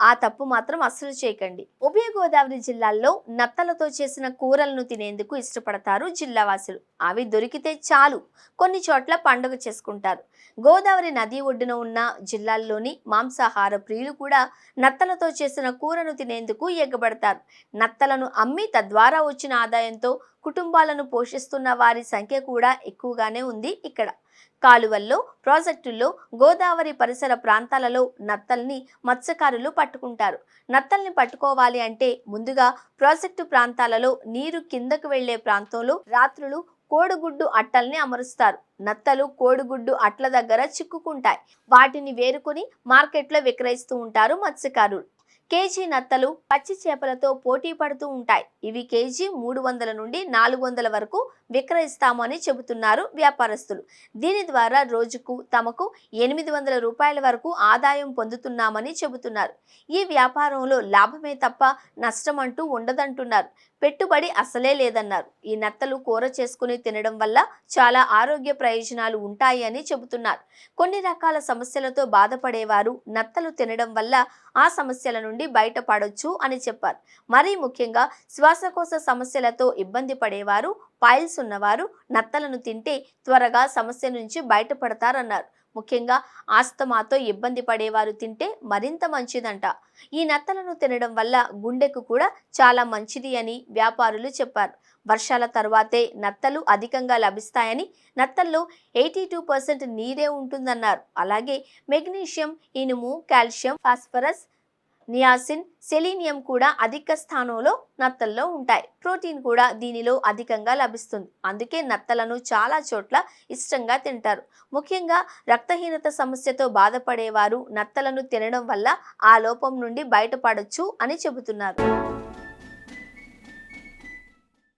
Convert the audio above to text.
ఆ తప్పు మాత్రం అస్సలు చేయకండి. ఉభయ గోదావరి జిల్లాల్లో నత్తలతో చేసిన కూరలను తినేందుకు ఇష్టపడతారు జిల్లావాసులు అవి దొరికితే చాలు. కొన్ని చోట్ల పండుగ చేసుకుంటారు. గోదావరి నది ఒడ్డున ఉన్న జిల్లాల్లోని మాంసాహార ప్రియులు కూడా నత్తలతో చేసిన కూరను తినేందుకు ఎగ్గబడతారు నత్తలను అమ్మి తద్వారా వచ్చిన ఆదాయంతో కుటుంబాలను పోషిస్తున్న వారి సంఖ్య కూడా ఎక్కువగానే ఉంది ఇక్కడ. కాలువల్లో ప్రాజెక్టుల్లో గోదావరి పరిసర ప్రాంతాలలో నత్తల్ని మత్స్యకారులు పట్టుకుంటారు. నత్తల్ని పట్టుకోవాలి అంటే ముందుగా ప్రాజెక్టు ప్రాంతాలలో నీరు కిందకు వెళ్ళే ప్రాంతంలో రాత్రులు కోడిగుడ్డు అట్టల్ని అమరుస్తారు. నత్తలు కోడిగుడ్డు అట్ల దగ్గర చిక్కుకుంటాయి. వాటిని వేరుకొని మార్కెట్లో విక్రయిస్తూ ఉంటారు మత్స్యకారులు. కేజీ నత్తలు పచ్చి చేపలతో పోటీ పడుతూ ఉంటాయి. ఇవి కేజీ మూడు వందల నుండి నాలుగు వందల వరకు విక్రయిస్తామని చెబుతున్నారు వ్యాపారస్తులు. దీని ద్వారా రోజుకు తమకు ఎనిమిది వందల రూపాయల వరకు ఆదాయం పొందుతున్నామని చెబుతున్నారు. ఈ వ్యాపారంలో లాభమే తప్ప నష్టం అంటూ ఉండదంటున్నారు. పెట్టుబడి అసలే లేదన్నారు. ఈ నత్తలు కూర చేసుకుని తినడం వల్ల చాలా ఆరోగ్య ప్రయోజనాలు ఉంటాయి అని చెబుతున్నారు. కొన్ని రకాల సమస్యలతో బాధపడేవారు నత్తలు తినడం వల్ల ఆ సమస్యల నుండి బయటపడొచ్చు అని చెప్పారు. మరీ ముఖ్యంగా శ్వాసకోశ సమస్యలతో ఇబ్బంది పడేవారు పాయిల్స్ ఉన్నవారు నత్తలను తింటే త్వరగా సమస్య నుంచి బయటపడతారన్నారు. ముఖ్యంగా ఆస్తమాతో ఇబ్బంది పడేవారు తింటే మరింత మంచిదంట. ఈ నత్తలను తినడం వల్ల గుండెకు కూడా చాలా మంచిది అని వ్యాపారులు చెప్పారు. వర్షాల తర్వాతే నత్తలు అధికంగా లభిస్తాయని నత్తల్లో ఎయిటీ టూ పర్సెంట్ నీరే ఉంటుందన్నారు. అలాగే మెగ్నీషియం ఇనుము కాల్షియం ఫాస్ఫరస్ నియాసిన్ సెలీనియం కూడా అధిక స్థానంలో నత్తల్లో ఉంటాయి. ప్రోటీన్ కూడా దీనిలో అధికంగా లభిస్తుంది. అందుకే నత్తలను చాలా చోట్ల ఇష్టంగా తింటారు. ముఖ్యంగా రక్తహీనత సమస్యతో బాధపడేవారు నత్తలను తినడం వల్ల ఆ లోపం నుండి బయటపడొచ్చు అని చెబుతున్నారు.